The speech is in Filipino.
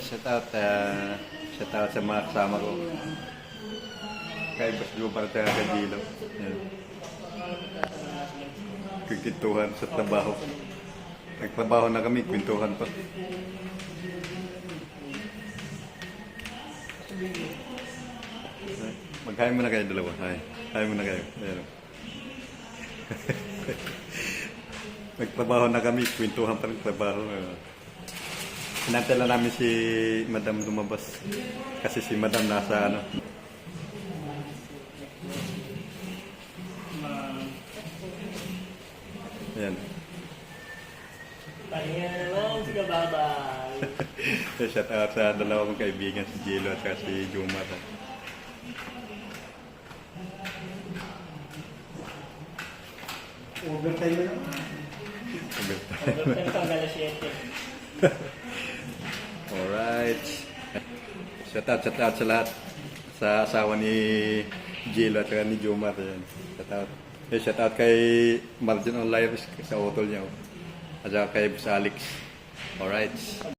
Ayan, shout out. Uh, shout out sa mga kasama ko. Kay Bas Lubar at kay Dilo. Ayan. Kikituhan sa trabaho. Nagtrabaho na kami, kwentuhan pa. Magkain muna kayo dalawa. Hay. Kain muna kayo. Ayan. Nagtrabaho na kami, kwentuhan pa rin trabaho. Uh, Hinantay lang namin si Madam lumabas. Kasi si Madam nasa ano. Ayan. Pahinga na naman si Kababay. Shout out sa dalawang kaibigan, si Jilo at si Jumar. Overtime na naman. Overtime pa ang alas 7. Alright. Shout out, shout out sa lahat. Sa asawa ni Jilo at ni Jumar. Ayan. Shout out. Eh, shout out kay Margin Online sa utol niya. oh. At kay Alex. Alright.